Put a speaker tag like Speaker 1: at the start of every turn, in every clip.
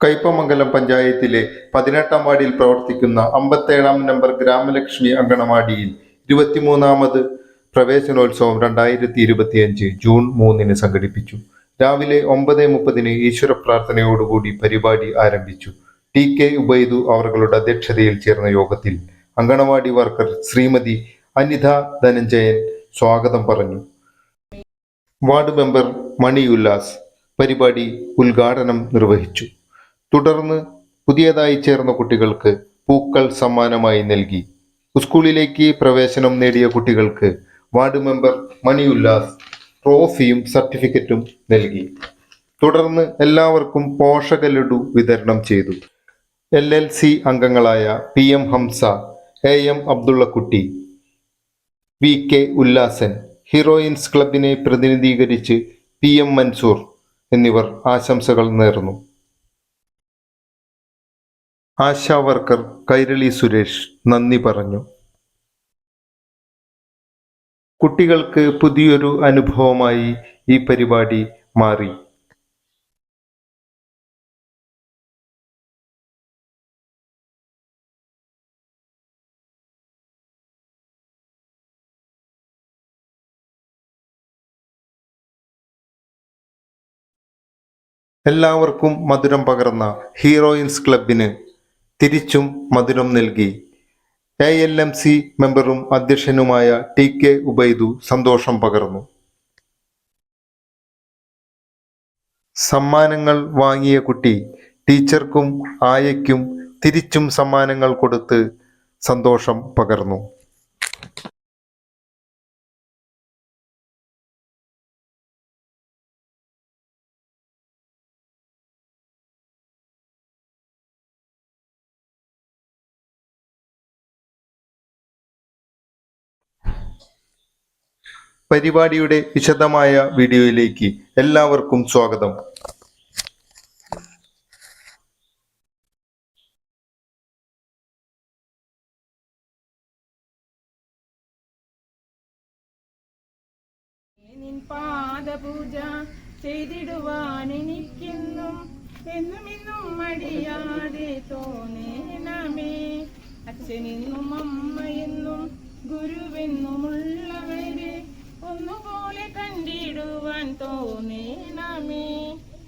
Speaker 1: കൈപ്പമംഗലം പഞ്ചായത്തിലെ പതിനെട്ടാം വാർഡിൽ പ്രവർത്തിക്കുന്ന അമ്പത്തേഴാം നമ്പർ ഗ്രാമലക്ഷ്മി അങ്കണവാടിയിൽ ഇരുപത്തിമൂന്നാമത് പ്രവേശനോത്സവം രണ്ടായിരത്തി ഇരുപത്തിയഞ്ച് ജൂൺ മൂന്നിന് സംഘടിപ്പിച്ചു. രാവിലെ ഒമ്പത് മുപ്പതിന് ഈശ്വര പ്രാർത്ഥനയോടുകൂടി പരിപാടി ആരംഭിച്ചു. ടി കെ ഉബൈദു അവരുടെ അധ്യക്ഷതയിൽ ചേർന്ന യോഗത്തിൽ അങ്കണവാടി വർക്കർ ശ്രീമതി അനിത ധനഞ്ജയൻ സ്വാഗതം പറഞ്ഞു. വാർഡ് മെമ്പർ മണി ഉല്ലാസ് പരിപാടി ഉദ്ഘാടനം നിർവഹിച്ചു. തുടർന്ന് പുതിയതായി ചേർന്ന കുട്ടികൾക്ക് പൂക്കൾ സമ്മാനമായി നൽകി. സ്കൂളിലേക്ക് പ്രവേശനം നേടിയ കുട്ടികൾക്ക് വാർഡ് മെമ്പർ മണി ഉല്ലാസ് ട്രോഫിയും സർട്ടിഫിക്കറ്റും നൽകി. തുടർന്ന് എല്ലാവർക്കും പോഷക ലഡു വിതരണം ചെയ്തു. എൽ എൽ സി അംഗങ്ങളായ P M Hamza A M Abdullakutty V K Ullasan heroines ക്ലബിനെ പ്രതിനിധീകരിച്ച് പി എം മൻസൂർ എന്നിവർ ആശംസകൾ നേർന്നു. ആശാ വർക്കർ കൈരളി സുരേഷ് നന്ദി പറഞ്ഞു. കുട്ടികൾക്ക് പുതിയൊരു അനുഭവമായി ഈ പരിപാടി മാറി. എല്ലാവർക്കും മധുരം പകർന്ന ഹീറോയിൻസ് ക്ലബിന് തിരിച്ചും മധുരം നൽകി. എ എൽ എം സി മെമ്പറും അധ്യക്ഷനുമായ ടി കെ ഉബൈദു സന്തോഷം പകർന്നു. സമ്മാനങ്ങൾ വാങ്ങിയ കുട്ടി ടീച്ചർക്കും ആയയ്ക്കും തിരിച്ചും സമ്മാനങ്ങൾ കൊടുത്ത് സന്തോഷം പകർന്നു. പരിപാടിയുടെ വിശദമായ വീഡിയോയിലേക്ക് എല്ലാവർക്കും സ്വാഗതം.
Speaker 2: പാദപൂജ എന്നും ഇന്നും അച്ഛനെന്നും അമ്മയെന്നും ഗുരുവെന്നുമുള്ളവരെ ഒന്നുപോലെ കണ്ടിടുവാൻ തോന്നേണമേ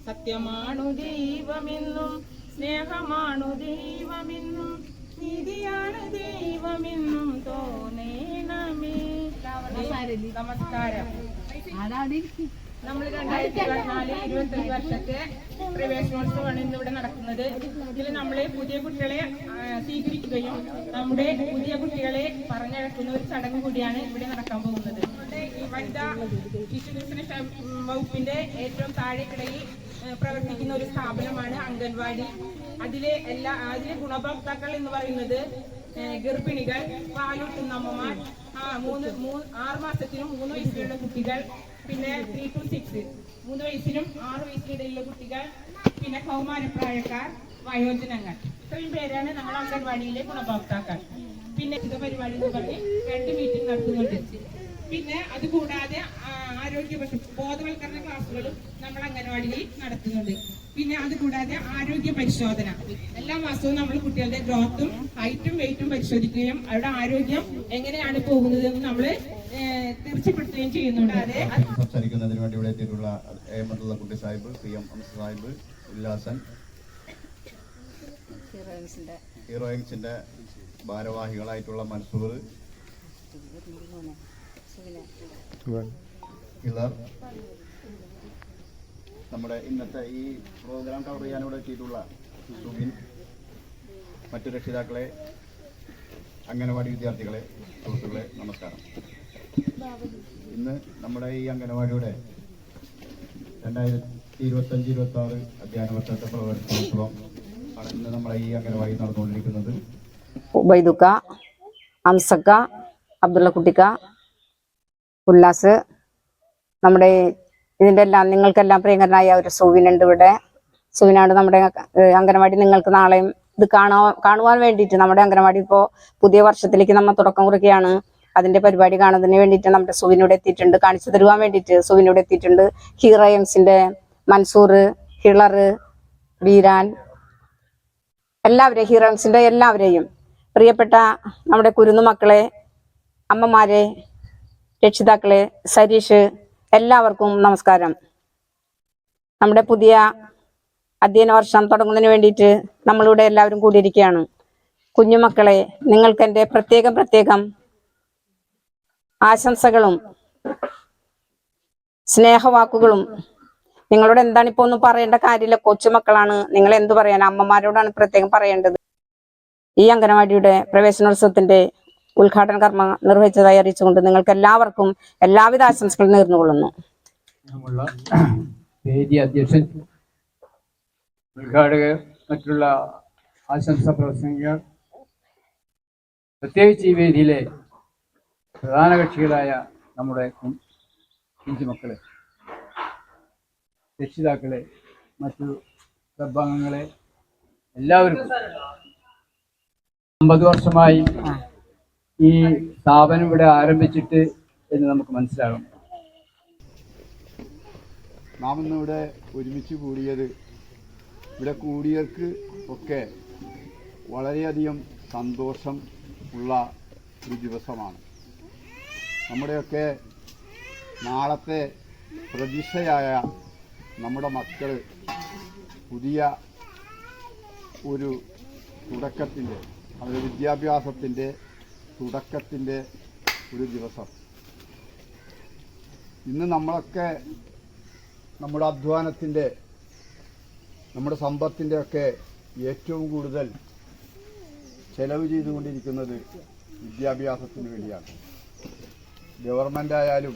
Speaker 2: സത്യമാണു ദൈവമെന്നും സ്നേഹമാണു ദൈവമെന്നും നീതിയാണ് ദൈവമെന്നും തോന്നേണമേ നമസ്കാരം. നമ്മൾ രണ്ടായിരത്തി ഇരുപത്തിനാല് ഇരുപത്തഞ്ച് വർഷത്തെ പ്രവേശനോത്സവമാണ് ഇന്ന് ഇവിടെ നടക്കുന്നത്. ഇതിൽ നമ്മൾ പുതിയ കുട്ടികളെ സ്വീകരിക്കുകയും നമ്മുടെ പുതിയ കുട്ടികളെ പറഞ്ഞയക്കുന്ന ഒരു ചടങ്ങ് കൂടിയാണ് ഇവിടെ നടക്കാൻ പോകുന്നത്. വനിതാ ശിശുവികസന വകുപ്പിന്റെ ഏറ്റവും താഴെക്കിടയിൽ പ്രവർത്തിക്കുന്ന ഒരു സ്ഥാപനമാണ് അംഗൻവാടി. അതിലെ എല്ലാ അതിലെ ഗുണഭോക്താക്കൾ എന്ന് പറയുന്നത് ഗർഭിണികൾ പാലൂട്ടുന്ന അമ്മമാർ ആ മൂന്ന് മൂന്ന് ആറ് മാസത്തിനും മൂന്ന് വയസ്സിലുള്ള കുട്ടികൾ പിന്നെ ത്രീ ടു സിക്സ് മൂന്ന് വയസ്സിനും ആറ് വയസ്സിനിടയിലുള്ള കുട്ടികൾ പിന്നെ കൗമാരപ്രായക്കാർ വയോജനങ്ങൾ. ഇത്രയും പേരാണ് നമ്മൾ അംഗൻവാടിയിലെ ഗുണഭോക്താക്കൾ. പിന്നെ ഇത് പരിപാടി എന്ന് പറഞ്ഞ് രണ്ട് മീറ്റിംഗ് നടത്തുന്നുണ്ട്. പിന്നെ അതുകൂടാതെ കൂടാതെ ആരോഗ്യ ബോധവൽക്കരണ ക്ലാസ്സുകളും നമ്മൾ അംഗനവാടിയിൽ നടത്തുന്നുണ്ട്. പിന്നെ അതുകൂടാതെ ആരോഗ്യ പരിശോധന. എല്ലാ മാസവും നമ്മൾ കുട്ടികളുടെ ഗ്രോത്തും ഹൈറ്റും വെയിറ്റും പരിശോധിക്കുകയും അവരുടെ ആരോഗ്യം എങ്ങനെയാണ് പോകുന്നത് എന്ന് നമ്മൾ തീർച്ചപ്പെടുത്തുകയും ചെയ്യുന്നുണ്ട്. അതെ
Speaker 3: സംസാരിക്കുന്നതിന് വേണ്ടി ഇവിടെ എത്തിയിട്ടുള്ള കുട്ടി സാഹിബ് പി എം അംസ സാഹിബ് ഉല്ലാസൻ ഹീറോയിൻസിന്റെ ഭാരവാഹികളായിട്ടുള്ള മൻസൂർ നമ്മുടെ ഇന്നത്തെ ഈ പ്രോഗ്രാം കവർ ചെയ്യാൻ ഇവിടെ എത്തിയിട്ടുള്ള സുബിൻ മറ്റു രക്ഷിതാക്കളെ അംഗനവാടി വിദ്യാർത്ഥികളെ സുഹൃത്തുക്കളെ നമസ്കാരം. ഇന്ന് നമ്മുടെ ഈ അംഗനവാടിയുടെ രണ്ടായിരത്തി ഇരുപത്തഞ്ച് ഇരുപത്തി ആറ് അധ്യയന വർഷത്തെ പ്രവർത്തനോത്സവം ആണ് ഇന്ന് നമ്മുടെ ഈ അംഗനവാടി നടന്നുകൊണ്ടിരിക്കുന്നത്.
Speaker 4: ഉബൈദുക്ക അംസക്ക അബ്ദുള്ള കുട്ടിക്ക ഉല്ലാസ്. നമ്മുടെ ഇതിന്റെ എല്ലാം നിങ്ങൾക്കെല്ലാം പ്രിയങ്കരനായ ഒരു സുവിനുണ്ട് ഇവിടെ. സുവിനാണ് നമ്മുടെ അംഗനവാടി നിങ്ങൾക്ക് നാളെയും ഇത് കാണാ കാണുവാൻ വേണ്ടിയിട്ട് നമ്മുടെ അംഗനവാടി ഇപ്പോൾ പുതിയ വർഷത്തിലേക്ക് നമ്മൾ തുടക്കം കുറിക്കുകയാണ്. അതിന്റെ പരിപാടി കാണുന്നതിന് വേണ്ടിയിട്ട് നമ്മുടെ സുവിനൂടെ എത്തിയിട്ടുണ്ട്. കാണിച്ചു തരുവാൻ വേണ്ടിയിട്ട് സുവിനൂടെ എത്തിയിട്ടുണ്ട്. ഹീറോയംസിന്റെ മൻസൂർ ഹിളർ ബീരാൻ എല്ലാവരെയും ഹീറോയിൻസിന്റെ എല്ലാവരെയും. പ്രിയപ്പെട്ട നമ്മുടെ കുരുന്നു മക്കളെ അമ്മമാരെ രക്ഷിതാക്കളെ സരീഷ് എല്ലാവർക്കും നമസ്കാരം. നമ്മുടെ പുതിയ അധ്യയന വർഷം തുടങ്ങുന്നതിന് വേണ്ടിയിട്ട് നമ്മളിവിടെ എല്ലാവരും കൂടിയിരിക്കുകയാണ്. കുഞ്ഞുമക്കളെ നിങ്ങൾക്ക് എന്റെ പ്രത്യേകം പ്രത്യേകം ആശംസകളും സ്നേഹവാക്കുകളും. നിങ്ങളോട് എന്താണ് ഇപ്പോൾ ഒന്നും പറയേണ്ട കാര്യമില്ല. കൊച്ചുമക്കളാണ്. നിങ്ങൾ എന്തു പറയാൻ അമ്മമാരോടാണ് പ്രത്യേകം പറയേണ്ടത്. ഈ അംഗനവാടിയുടെ പ്രവേശനോത്സവത്തിന്റെ ഉദ്ഘാടന കർമ്മ നിർവഹിച്ചതായി അറിയിച്ചുകൊണ്ട് നിങ്ങൾക്ക് എല്ലാവർക്കും എല്ലാവിധ ആശംസകളും നേർന്നുകൊള്ളുന്നു.
Speaker 5: അധ്യക്ഷൻ ഉദ്ഘാടകർ മറ്റുള്ള ആശംസ പ്രസംഗികൾ. പ്രത്യേകിച്ച് ഈ വേദിയിലെ പ്രധാന കക്ഷികളായ നമ്മുടെ കുഞ്ചുമക്കളെ രക്ഷിതാക്കളെ മറ്റു സഭാംഗങ്ങളെ എല്ലാവർക്കും. അമ്പത് വർഷമായി ഈ സ്ഥാപനം ഇവിടെ ആരംഭിച്ചിട്ട് എന്ന് നമുക്ക് മനസ്സിലാകും.
Speaker 3: നാം ഇന്നിവിടെ ഒരുമിച്ച് കൂടിയത് ഇവിടെ കൂടിയവർക്ക് ഒക്കെ വളരെയധികം സന്തോഷം ഉള്ള ഒരു ദിവസമാണ്. നമ്മുടെയൊക്കെ നാളത്തെ പ്രതീക്ഷയായ നമ്മുടെ മക്കൾ പുതിയ ഒരു തുടക്കത്തിന്റെ അവരുടെ വിദ്യാഭ്യാസത്തിന്റെ തുടക്കത്തിന്റെ ഒരു ദിവസം. ഇന്ന് നമ്മളൊക്കെ നമ്മുടെ അധ്വാനത്തിന്റെ നമ്മുടെ സമ്പത്തിന്റെ ഒക്കെ ഏറ്റവും കൂടുതൽ ചെലവ് ചെയ്തുകൊണ്ടിരിക്കുന്നത് വിദ്യാഭ്യാസത്തിന് വേണ്ടിയാണ്. ഗവൺമെന്റ് ആയാലും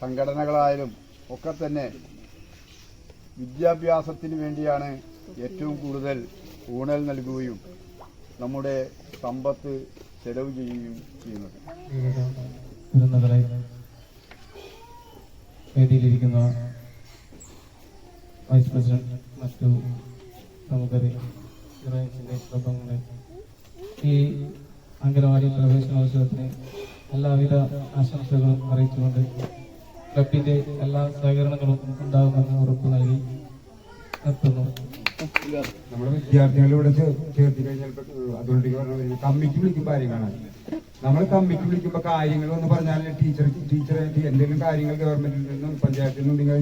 Speaker 3: സംഘടനകളായാലും ഒക്കെ തന്നെ വിദ്യാഭ്യാസത്തിന് വേണ്ടിയാണ് ഏറ്റവും കൂടുതൽ ഊണൽ നൽകുകയും നമ്മുടെ സമ്പത്ത് ചെലവ് ചെയ്യുകയും ചെയ്യുന്നത്.
Speaker 6: വിരുന്നുകളെ വേദിയിലിരിക്കുന്ന വൈസ് പ്രസിഡന്റ് മറ്റു നമുക്കറിയാം കുടുംബങ്ങളെ ഈ അംഗനവാടി പ്രവേശനോത്സവത്തിന് എല്ലാവിധ ആശംസകളും അറിയിച്ചുകൊണ്ട് ക്ലബിന്റെ എല്ലാ സഹകരണങ്ങളും ഉണ്ടാകുമെന്ന് ഉറപ്പ് നൽകി നിർത്തുന്നു.
Speaker 7: നമ്മുടെ വിദ്യാർത്ഥികളെ ഇവിടെ ചേർത്തി കഴിഞ്ഞാൽ പറഞ്ഞ വിളിക്കുമ്പോൾ ആരും കാണാൻ. നമ്മൾ കമ്മിക്ക് വിളിക്കുമ്പോൾ കാര്യങ്ങൾ എന്ന് പറഞ്ഞാൽ ടീച്ചർ ടീച്ചർ എന്തെങ്കിലും കാര്യങ്ങൾ ഗവൺമെന്റിൽ നിന്നും പഞ്ചായത്തിൽ നിന്നും നിങ്ങൾ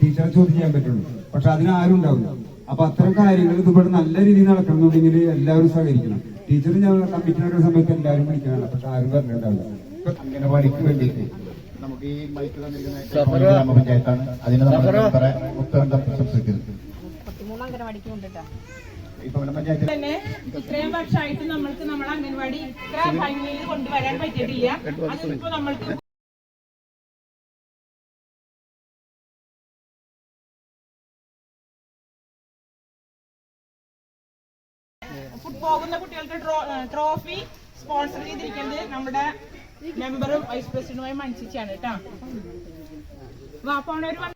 Speaker 7: ടീച്ചറെ ചോദ്യം ചെയ്യാൻ പറ്റുള്ളൂ. പക്ഷെ അതിനാരും ഉണ്ടാവില്ല. അപ്പൊ അത്തരം കാര്യങ്ങൾ ഇതിവിടെ നല്ല രീതിയിൽ നടക്കണമെന്നുണ്ടെങ്കിൽ എല്ലാവരും സഹകരിക്കണം. ടീച്ചർ ഞങ്ങൾ കമ്മിറ്റി നടക്കുന്ന സമയത്ത് എല്ലാവരും വിളിക്കാനാണ് പക്ഷെ ആരും പറഞ്ഞിട്ടുണ്ടാവില്ല. അംഗനവാടിക്ക് വേണ്ടിയിട്ട്
Speaker 3: നമുക്ക് ഈ മൈക്ക് തന്നിരിക്കുന്ന ഗ്രാമപഞ്ചായത്താണ്. അതിന് നമ്മൾ ഉത്തരം ഇവിടെ പഞ്ചായത്തിൽ
Speaker 2: തന്നെ ഇത്രയും വർഷമായിട്ട് നമ്മൾക്ക് നമ്മളെ അംഗൻവാടി ഇത്ര ഭംഗിയിൽ കൊണ്ടുവരാൻ പറ്റിയിട്ടില്ല. അതിപ്പോ നമ്മൾക്ക് പോകുന്ന കുട്ടികൾക്ക് ട്രോഫി സ്പോൺസർ ചെയ്തിരിക്കുന്നത് നമ്മുടെ മെമ്പറും വൈസ് പ്രസിഡന്റുമായ മൻസിച്ചാണ് കേട്ടോ വാപ്പോണവർ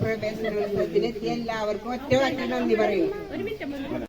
Speaker 8: പ്രവേശനോത്സവത്തിലെത്തിയ എല്ലാവർക്കും ഒറ്റ വാക്കിൽ നന്ദി പറയും